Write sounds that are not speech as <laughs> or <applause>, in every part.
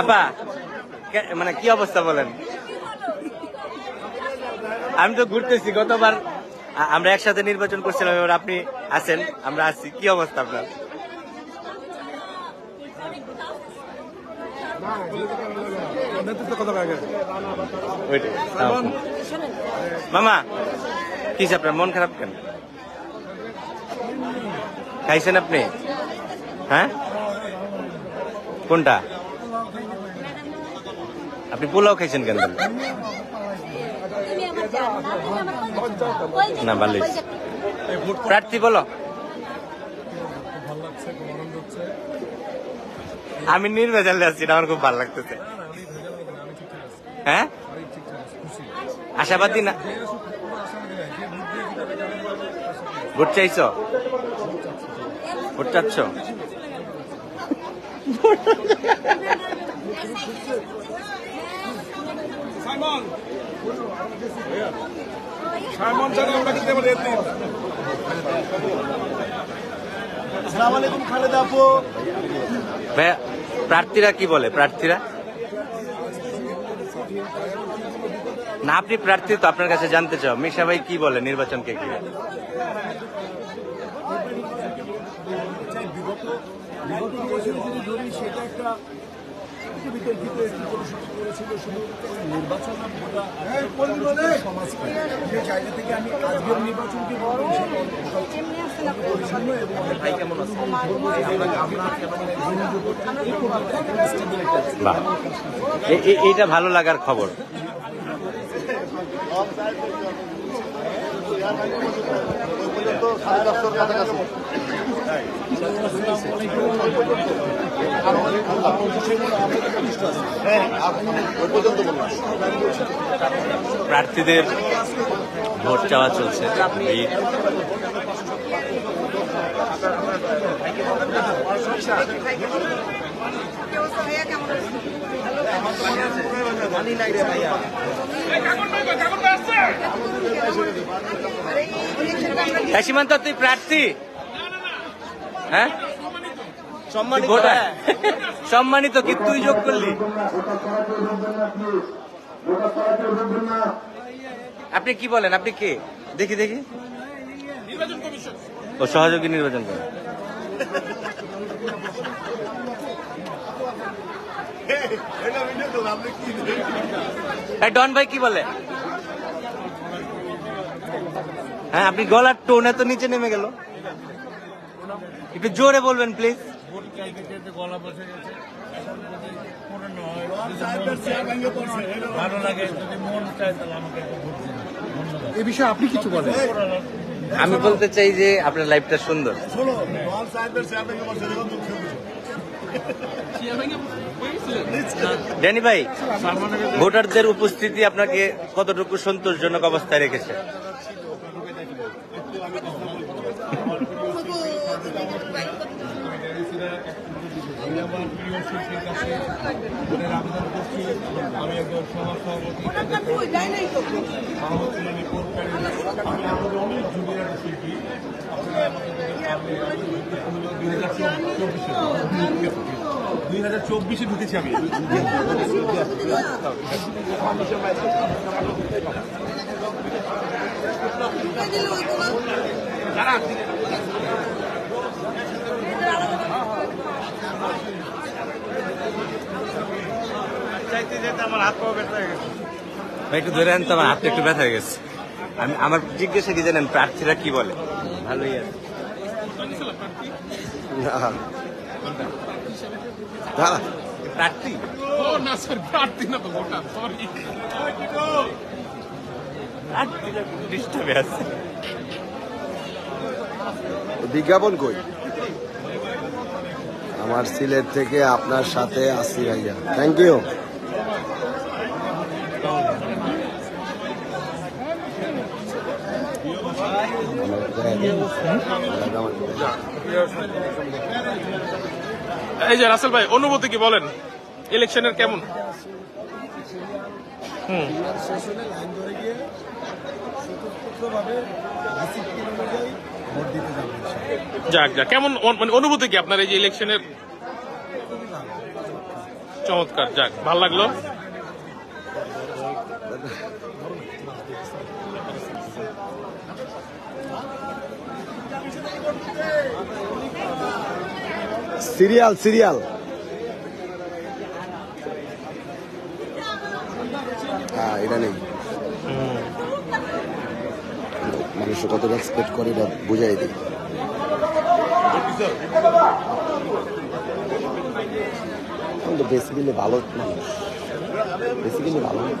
আপা মানে কি অবস্থা বলেন? আমি তো ঘুরতেছি, গতবার আমরা একসাথে নির্বাচন করছিলাম, এবার আপনি আছেন, আমরা আছি। কি অবস্থা আপনার? মামা, কি আপনার? মন খারাপ কেন? খাইছেন আপনি? হ্যাঁ? কোনটা? আপনি পোলাও খাইছেন কেন? না ভালো। প্রার্থী বলো। আমি নির্বাচনে আছি আমার খুব ভালো লাগতেছে। হ্যাঁ? আশাবাদী না? ভোট চাইছো? ভোট চাচ্ছ? <laughs> আসসালামু আলাইকুম খালেদা আপু। প্রার্থীরা কি বলে? প্রার্থীরা? না আপনি প্রার্থী তো আপনার কাছে জানতে চাও। মিশা ভাই কি বলে নির্বাচনকে কি বিগত বিগত সেটা একটা একটু বিতর্কিত একটু পরিস্থিতি করেছিল শুধু নির্বাচন গোটা সমাজকে যে জায়গা থেকে আমি আজকের নির্বাচনকে বলব পরিচ্ছন্ন এবং ভাই কেমন আছে? বাহ। এ- এ- এইটা ভালো লাগার খবর। প্রার্থীদের ভোট চাওয়া চলছে। সীমান্ত তুই প্রার্থী? হ্যাঁ? সম্মানিত <laughs> সম্মানিত কি তুই যোগ করলি? আপনি কি বলেন? আপনি কে? দেখি দেখি। ও সহযোগী নির্বাচন করে। ডন ভাই কি বলে? হ্যাঁ আপনি গলার টোন এত নিচে নেমে গেল। একটু জোরে বলবেন প্লিজ ভোট চাইতে চাইতে গলা বসে গেছে। এখন যদি ভালো লাগে যদি মন চায় তাহলে আমাকে ভোট দিন। ধন্যবাদ। এ বিষয়ে আপনি কিছু বলেন। আমি বলতে চাই যে আপনার লাইফটা সুন্দর। ড্যানি ভাই ভোটারদের উপস্থিতি আপনাকে কতটুকু সন্তোষজনক অবস্থায় রেখেছে? <laughs> আমি আমার প্রিয় শিল্পীর কাছে ভোটের আবেদন করছি। আমি একজন সমাজ সভাপতি সুলানি আমি আমাদের অনেক জুনিয়র শিল্পী। আপনারা আমাকে দুই হাজার চব্বিশে দুই হাজার চব্বিশে ঢুকেছি আমি। চাইতে চাইতে আমার হাত পাওয়া ব্যথা হয়ে গেছে। ভাই একটু ধরে আনতো আমার হাতটা একটু ব্যথা হয়ে গেছে। আমি আমার জিজ্ঞাসা কি জানেন প্রার্থীরা কি বলে? ভালোই আছে। প্রার্থী? প্রার্থীরা ডিস্টার্বে আছে। বিজ্ঞাপন কই? আমার সিলেট থেকে আপনার সাথে আসি ভাইয়া। থ্যাংক ইউ এই যে রাসেল ভাই, অনুভূতি কি বলেন? ইলেকশনের কেমন? যাবেন যাক যাক, কেমন মানে অনুভূতি কি আপনার এই যে ইলেকশনের? চমৎকার, যাক, ভালো লাগল। Serial serial. হ্যাঁ এটা নেই। মানুষ কত এক্সপেক্ট করে এটা বুঝাই দিই। কিন্তু বেসিক্যালি ভালো মানুষ। বেসিক্যালি ভালো মানুষ।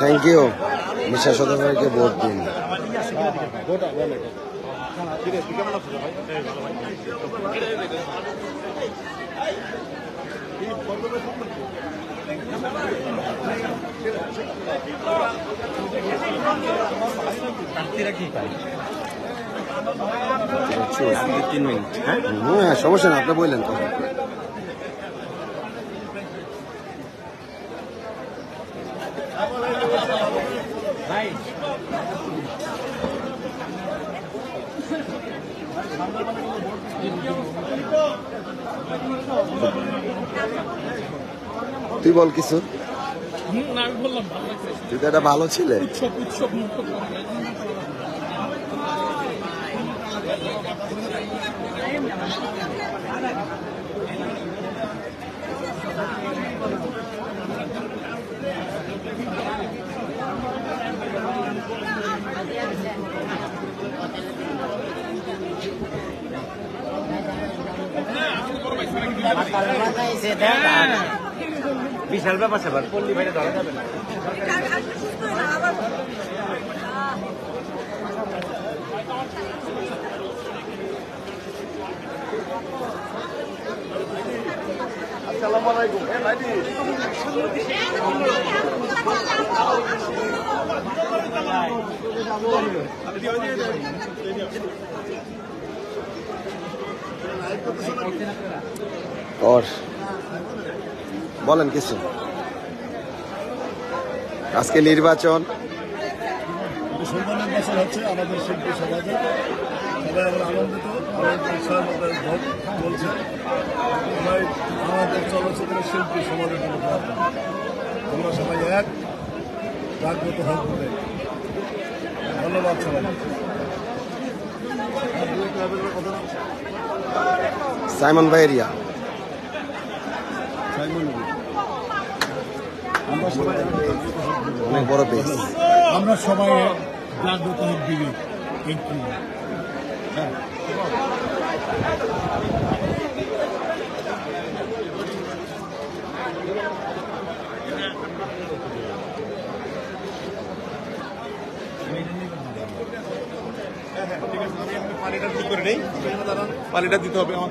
থ্যাংক ইউ মিশা সদরকে ভোট দিন। তিন মিনিট। হ্যাঁ? হ্যাঁ সমস্যা না আপনি বললেন তো। তুই বল কিছু। তুই তো একটা ভালো ছিলে। উৎসব বিশাল ব্যাপার স্যাপার পল্লী ভাইটা ধরা যাবে না। কর বলেন কিছু। আজকে নির্বাচন। হচ্ছে আমাদের শিল্পী সমাজে। সবাই আমরা আনন্দিত আমাদের উৎসাহের মধ্যে ভোট চলছে সবাই আমাদের চলচ্চিত্রের শিল্পী সমাজের জন্য প্রার্থনা। সবাই এক জাগ্রত হোক বলে ধন্যবাদ সবাই সাইমন ভাইয়েরিয়া আমরা সবাই এক, জাগ্রত হোক বিবেক। অনেক বড় পেজ আমরা সবাই জাগ্রত থ্যাংক ইউ পানিটা ঠিক করে নেই। পানিটা দিতে হবে আমার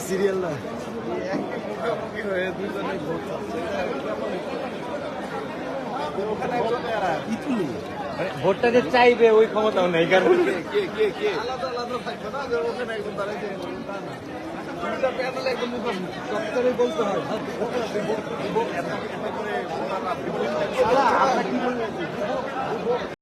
সিরিয়াল না। ভোটটা যে চাইবে ওই ক্ষমতাও নেই কারণ